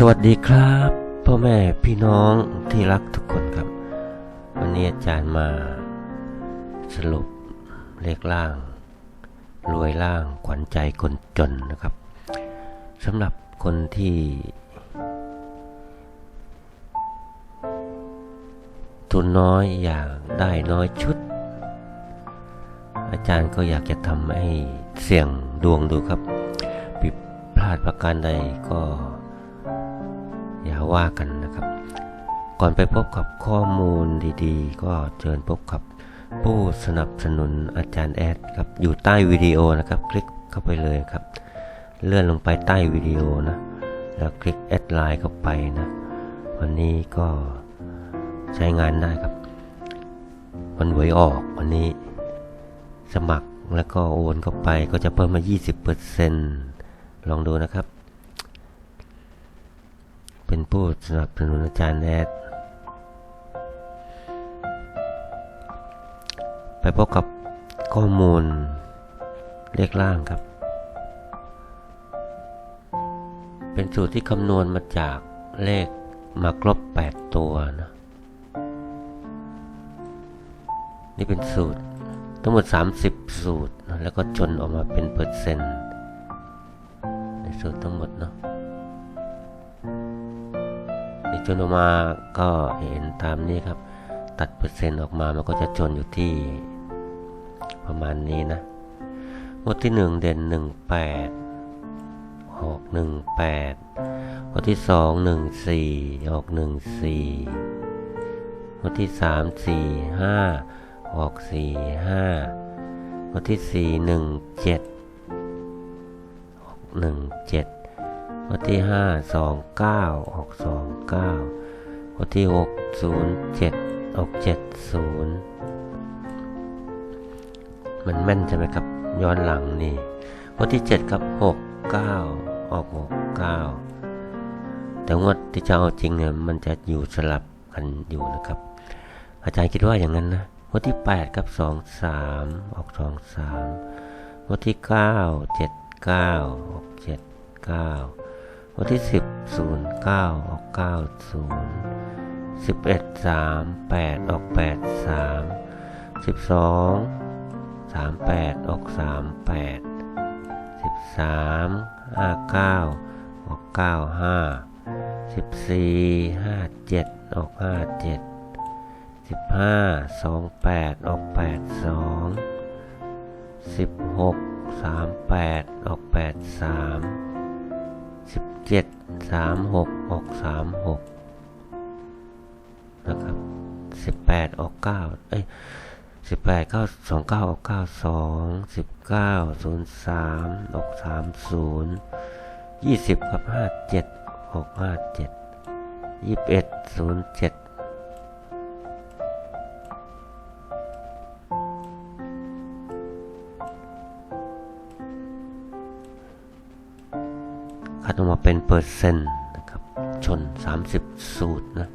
สวัสดีครับพ่อแม่พี่น้องที่รักทุกคนครับ วันนี้อาจารย์มาสรุปเลขล่าง รวยล่างขวัญใจคนจนนะครับสำหรับคนที่ ทุนน้อยอยากได้น้อยชุด อาจารย์ก็อยากจะทำให้เสี่ยงดวงดูครับ ผิดพลาดประการใดก็ ว่ากันนะครับ ก่อนไปพบกับข้อมูลดีๆ ก็เชิญพบกับผู้สนับสนุนอาจารย์แอดครับอยู่ใต้วิดีโอนะครับ คลิกเข้าไปเลยครับ เลื่อนลงไปใต้วิดีโอนะ แล้วคลิกแอดไลน์เข้าไปนะ วันนี้ก็ใช้งานได้ครับวันหวยออกวันนี้สมัครแล้วก็โอนเข้าไปก็จะเพิ่มมา 20%ลองดูนะครับ เป็นผู้สนับสนุนอาจารย์แอด ไปพบกับข้อมูลเลขล่างครับ เป็นสูตรที่คำนวณมาจากเลขมาครบ8 ตัวนะ นี่เป็นสูตรทั้งหมด 30 สูตรนะแล้วก็จนออกมาเป็นเปอร์เซ็นต์ในสูตรทั้งหมดเนาะ จนออกมาก็เห็นตามนี้ครับ ตัดเปอร์เซ็นต์ออกมามันก็จะจนอยู่ที่ ประมาณนี้นะงวดที่ 1 เด่น 18 ออก 18งวดที่ 2 14 ออก 14งวดที่ 3 4 5 ออก 4 5งวดที่ 4 1 7 ออก 1 7 ข้อที่ห้าสองเก้าออกสองเก้าข้อที่หกศูนย์เจ็ดออกเจ็ดศูนย์มันแม่นใช่ไหมครับย้อนหลังนี่ข้อที่เจ็ดครับหกเก้าออกหกเก้าแต่งวดที่จะเอาจริงเนี่ยมันจะอยู่สลับกันอยู่นะครับ อาจารย์คิดว่าอย่างนั้นนะงวดที่8รับ 2 3 ออก 2 3งวดที่ 9 7 9 ออก 7 9 วันที่ 10 0 9 ออก 9 0 11 3 8 ออก 8 3 12 3 8 ออก 3 8 13 5 9 ออก 9 5 14 5 7 ออก 5 7สิบห้าสองแปดออกแปดสองสิบหกสามแปดออกแปด สิบเจ็ดสามหกออกสามหกนะครับสิบแปดออกเก้าเอ้ยสิบแปดเก้าสองเก้าออกเก้าสองสิบเก้าศูนย์สามออกสามศูนย์ยี่สิบกับห้าเจ็ดออกห้าเจ็ดยี่สิบเอ็ดศูนย์เจ็ด คัดออกมาเป็นเปอร์เซ็นต์นะครับชน 30 สูตรนะ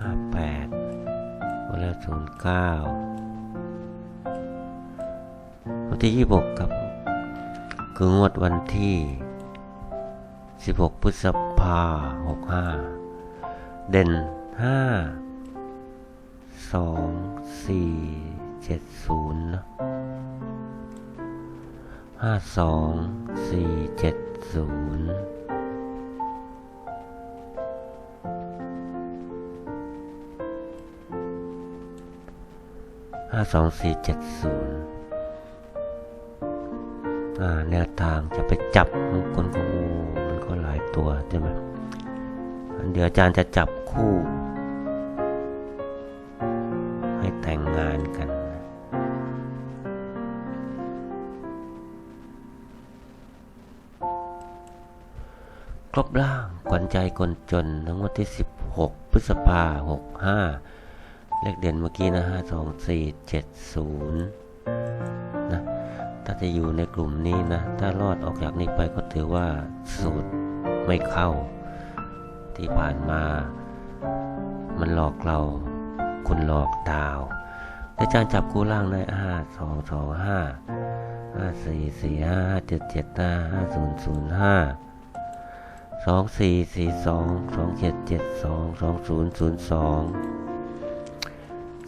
58วันละ09วันที่ 26 ครับ คืองวดวันที่ 16 พฤษภา65 เด่น 5 2 4 7 0นะ ห้าสองสี่เจ็ดศูนย์ห้าสองสี่เจ็ดศูนย์อ่าแนวทางจะไปจับบางคนก็โอ้มันก็หลายตัวใช่ไหมเดี๋ยวอาจารย์จะจับคู่ ให้แต่งงานกัน ครบร่างขวัญใจคนจนทั้งวันที่ 16 พฤษภา65เลขเด่นเมื่อกี้นะ5 2 4 7 0นย์นะถ้าจะอยู่ในกลุ่มนี้นะ ถ้ารอดออกจากนี้ไปก็ถือว่าสูตรไม่เข้า ที่ผ่านมา มันหลอกเรา คุณหลอกดาวอาจารย์จับคู่ล่างได้5 2 2 5 5 4 4 5 5 7 7 5 5 0 0 5 สองสี่สี่สองสองเจ็ดเจ็ดสองสองศูนย์ศูนย์สอง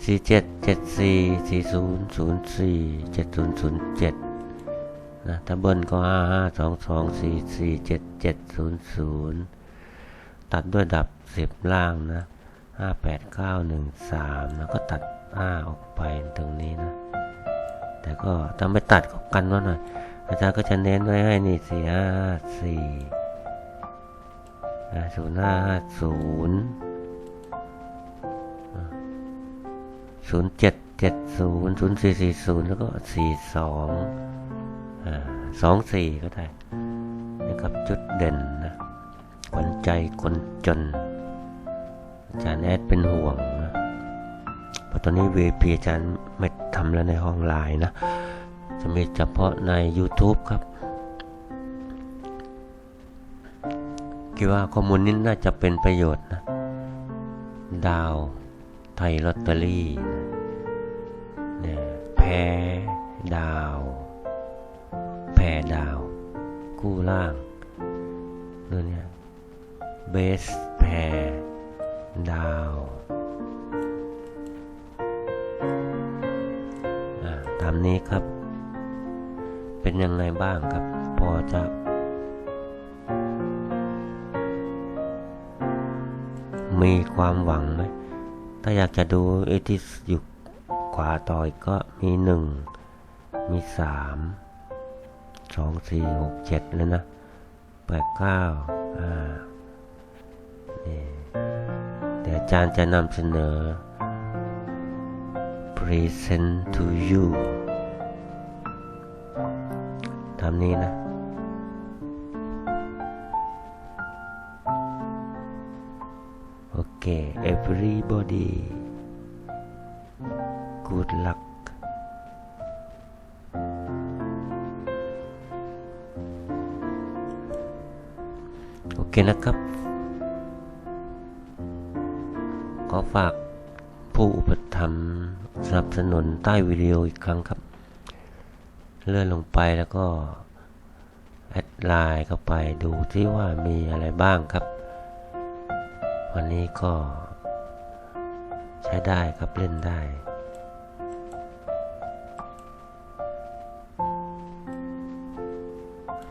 สี่เจ็ดเจ็ดสี่สี่ศูนย์ศูนย์สี่เจ็ดศูนย์ศูนย์เจ็ดนะถ้าเบิ้ลก็ห้าห้าสองสองสี่สี่เจ็ดเจ็ดศูนย์ศูนย์ตัดด้วยดับสิบล่างนะห้าแปดเก้าหนึ่งสามแล้วก็ตัดห้าออกไปตรงนี้นะ แต่ก็ถ้าไม่ตัดก็กันไว้หน่อยอาจารย์ก็จะเน้นไว้ให้นี่สี่ห้าสี่ ศูนย์ห้าศูนย์ศูนย์เจ็ดเจ็ดศูนย์ศูนย์สี่สี่ศูนย์แล้วก็สี่สองสองสี่ก็ได้นะครับจุดเด่นนะขวัญใจคนจน อาจารย์แอดเป็นห่วงนะเพราะตอนนี้ VIP อาจารย์ไม่ทำแล้วในห้องไลน์นะ จะมีเฉพาะใน YouTube ครับ คิดว่าข้อมูลนี้น่าจะเป็นประโยชน์นะ ดาวไทยลอตเตอรี่นะเนี่ยแพ้ดาว แพ้ดาว กู้ล่างนู่นเนี่ยเบสแพ้ดาวตามนี้ครับ เป็นยังไงบ้างครับ พอจะ มีความหวังไหมถ้าอยากจะดูเอที่อยู่ขวาต่อยก็มีหนึ่งมีสามสองสี่หกเจ็ดเลยนะแปดเก้าอ่านี่แต่อาจารย์จะนำเสนอ present to you ตามนี้นะ โอเค everybody good luck โอเคนะครับ ขอฝากผู้อุปถัมภ์สนับสนุนใต้วิดีโออีกครั้งครับ เลื่อนลงไปแล้วก็ แอดไลน์เข้าไปดูที่ว่ามีอะไรบ้างครับ วันนี้ก็ใช้ได้ครับเล่นได้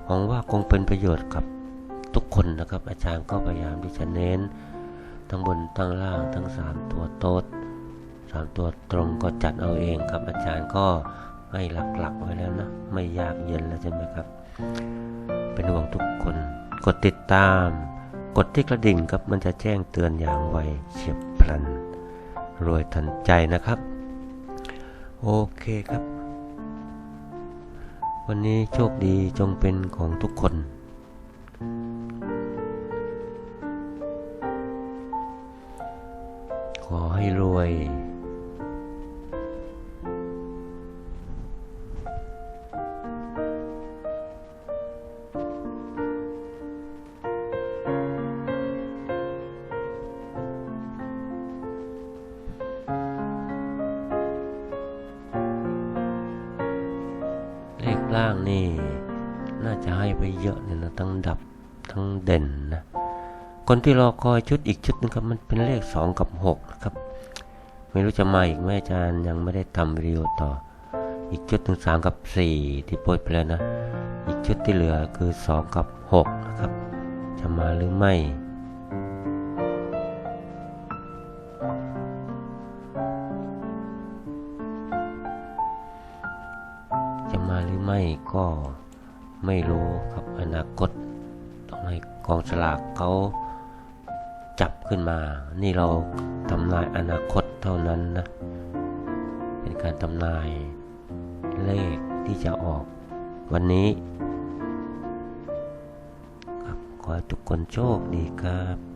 หวังว่าคงเป็นประโยชน์กับทุกคนนะครับ อาจารย์ก็พยายามที่จะเน้น ทั้งบนทั้งล่างทั้งสามตัวโต๊ดสามตัวตรงก็จัดเอาเองครับ อาจารย์ก็ให้หลักๆไว้แล้วนะ ไม่ยากเย็นแล้วใช่ไหมครับ เป็นห่วงทุกคนกดติดตาม กดที่กระดิ่งครับมันจะแจ้งเตือนอย่างไวเฉียบพลัน รวยทันใจนะครับ โอเคครับ วันนี้โชคดีจงเป็นของทุกคน นี่ น่าจะให้ไปเยอะเลยนะทั้งดับทั้งเด่นนะคนที่รอคอยชุดอีกชุดนึงครับมันเป็นเลขสองกับหกนะครับไม่รู้จะมาอีกไหมอาจารย์ยังไม่ได้ทำวิดีโอต่อ อีกชุดถึงสามกับสี่ที่โปรยไปแล้วนะ อีกชุดที่เหลือคือสองกับหกนะครับ จะมาหรือไม่ หรือไม่ก็ไม่รู้ครับอนาคต ต้องให้กองสลากเขาจับขึ้นมา นี่เราทำนายอนาคตเท่านั้นนะ เป็นการทำนายเลขที่จะออกวันนี้ ครับขอให้ทุกคนโชคดีครับ